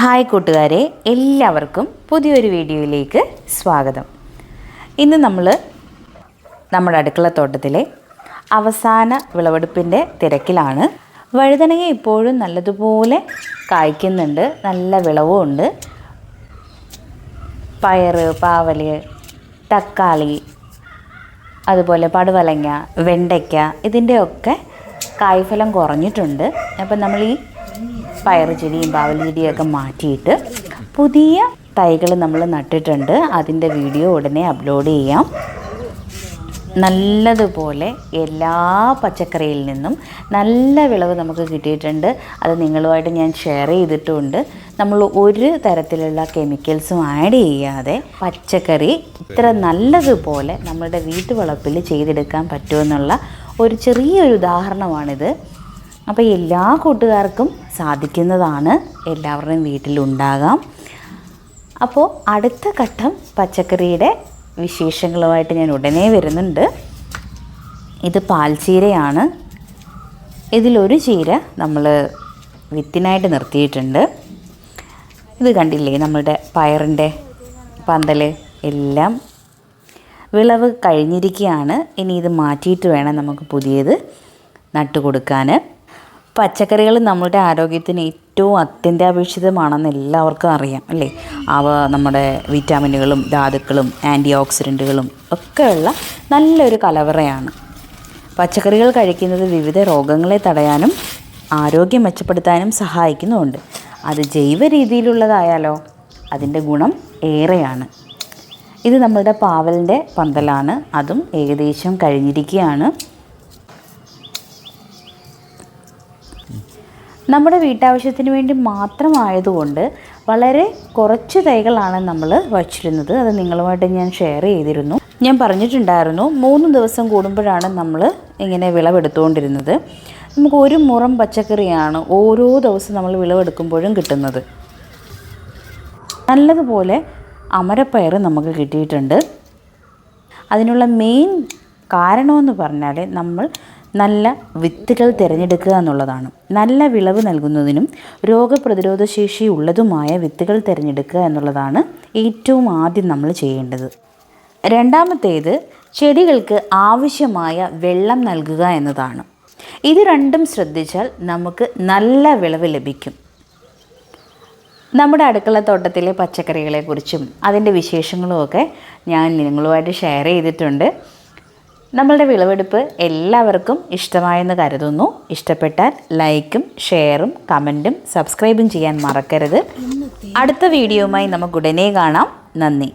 Hi കൂട്ടുകാരെ എല്ലാവർക്കും പുതിയൊരു വീഡിയോയിലേക്ക് സ്വാഗതം. ഇന്ന് നമ്മൾ നമ്മുടെ അടുക്കളത്തോട്ടത്തിലെ അവസാന വിളവെടുപ്പിന്റെ തിരക്കിലാണ്. വഴുതനങ്ങ ഇപ്പോഴും നല്ലതുപോലെ കായ്ക്കുന്നുണ്ട് നല്ല വിളവും ഉണ്ട്. പയറ് പാവൽ തക്കാളി അതുപോലെ പടുവലങ്ങ വെണ്ടയ്ക്ക ഇതിന്റെയൊക്കെ കായ്ഫലം കുറഞ്ഞിട്ടുണ്ട്. അപ്പം നമ്മൾ ഈ പയറ് ചെടിയും പാവൽ മാറ്റിയിട്ട് പുതിയ തൈകൾ നമ്മൾ നട്ടിട്ടുണ്ട്. അതിന്റെ വീഡിയോ ഉടനെ അപ്ലോഡ് ചെയ്യാം. നല്ലതുപോലെ എല്ലാ പച്ചക്കറിയിൽ നിന്നും നല്ല വിളവ് നമുക്ക് കിട്ടിയിട്ടുണ്ട്. അത് നിങ്ങളുമായിട്ട് ഞാൻ ഷെയർ ചെയ്തിട്ടുമുണ്ട് നമ്മൾ ഒരു തരത്തിലുള്ള കെമിക്കൽസും ആഡ് ചെയ്യാതെ പച്ചക്കറി ഇത്ര നല്ലതുപോലെ നമ്മളുടെ വീട്ടുവളപ്പിൽ ചെയ്തെടുക്കാൻ പറ്റുമെന്നുള്ള ഒരു ചെറിയൊരു ഉദാഹരണമാണിത്. അപ്പോൾ എല്ലാ കൂട്ടുകാർക്കും സാധിക്കുന്നതാണ്. എല്ലാവരുടെയും വീട്ടിലുണ്ടാകാം. അപ്പോൾ അടുത്ത ഘട്ടം പച്ചക്കറിയുടെ വിശേഷങ്ങളുമായിട്ട് ഞാൻ ഉടനെ വരുന്നുണ്ട്. ഇത് പാൽച്ചീരയാണ്. ഇതിലൊരു ചീര നമ്മൾ വിത്തിനായിട്ട് നിർത്തിയിട്ടുണ്ട്. ഇത് കണ്ടില്ലേ നമ്മളുടെ പയറിന്റെ പന്തൽ എല്ലാം? വിളവ് കഴിഞ്ഞിരിക്കുകയാണ്. ഇനി ഇത് മാറ്റിയിട്ട് വേണം നമുക്ക് പുതിയത് നട്ടു കൊടുക്കാൻ പച്ചക്കറികൾ നമ്മളുടെ ആരോഗ്യത്തിന് ഏറ്റവും അത്യന്താപേക്ഷിതമാണെന്ന് എല്ലാവർക്കും അറിയാം അല്ലേ? അവ നമ്മുടെ വിറ്റാമിനുകളും ധാതുക്കളും ആന്റി ഓക്സിഡന്റുകളും ഒക്കെയുള്ള നല്ലൊരു കലവറയാണ്. പച്ചക്കറികൾ കഴിക്കുന്നത് വിവിധ രോഗങ്ങളെ തടയാനും ആരോഗ്യം മെച്ചപ്പെടുത്താനും സഹായിക്കുന്നുമുണ്ട്. അത് ജൈവ രീതിയിലുള്ളതായാലോ അതിന്റെ ഗുണം ഏറെയാണ്. ഇത് നമ്മളുടെ പാവലിന്റെ പന്തലാണ്. അതും ഏകദേശം കഴിഞ്ഞിരിക്കുകയാണ്. നമ്മുടെ വീട്ടാവശ്യത്തിന് വേണ്ടി മാത്രമായതുകൊണ്ട് വളരെ കുറച്ച് തൈകളാണ് നമ്മൾ വച്ചിരുന്നത്. അത് നിങ്ങളുമായിട്ട് ഞാൻ ഷെയർ ചെയ്തിരുന്നു. ഞാൻ പറഞ്ഞിട്ടുണ്ടായിരുന്നു മൂന്ന് ദിവസം കൂടുമ്പോഴാണ് നമ്മൾ ഇങ്ങനെ വിളവെടുത്തുകൊണ്ടിരുന്നത്. നമുക്ക് ഒരു മുറം പച്ചക്കറിയാണ് ഓരോ ദിവസം നമ്മൾ വിളവെടുക്കുമ്പോഴും കിട്ടുന്നത്. നല്ലതുപോലെ അമരപ്പയർ നമുക്ക് കിട്ടിയിട്ടുണ്ട്. അതിനുള്ള മെയിൻ കാരണമെന്ന് പറഞ്ഞാൽ നമ്മൾ നല്ല വിത്തുകൾ തിരഞ്ഞെടുക്കുക എന്നുള്ളതാണ്. നല്ല വിളവ് നൽകുന്നതിനും രോഗപ്രതിരോധ ശേഷി ഉള്ളതുമായ വിത്തുകൾ തിരഞ്ഞെടുക്കുക എന്നുള്ളതാണ് ഏറ്റവും ആദ്യം നമ്മൾ ചെയ്യേണ്ടത്. രണ്ടാമത്തേത് ചെടികൾക്ക് ആവശ്യമായ വെള്ളം നൽകുക എന്നതാണ്. ഇത് രണ്ടും ശ്രദ്ധിച്ചാൽ നമുക്ക് നല്ല വിളവ് ലഭിക്കും. നമ്മുടെ അടുക്കള തോട്ടത്തിലെ പച്ചക്കറികളെക്കുറിച്ചും അതിന്റെ വിശേഷങ്ങളുമൊക്കെ ഞാൻ നിങ്ങളുമായിട്ട് ഷെയർ ചെയ്തിട്ടുണ്ട്. നമ്മളുടെ വിളവെടുപ്പ് എല്ലാവർക്കും ഇഷ്ടമായെന്ന് കരുതുന്നു. ഇഷ്ടപ്പെട്ടാൽ ലൈക്കും ഷെയറും കമന്റും സബ്സ്ക്രൈബും ചെയ്യാൻ മറക്കരുത്. അടുത്ത വീഡിയോയുമായി നമുക്ക് ഉടനെ കാണാം. നന്ദി.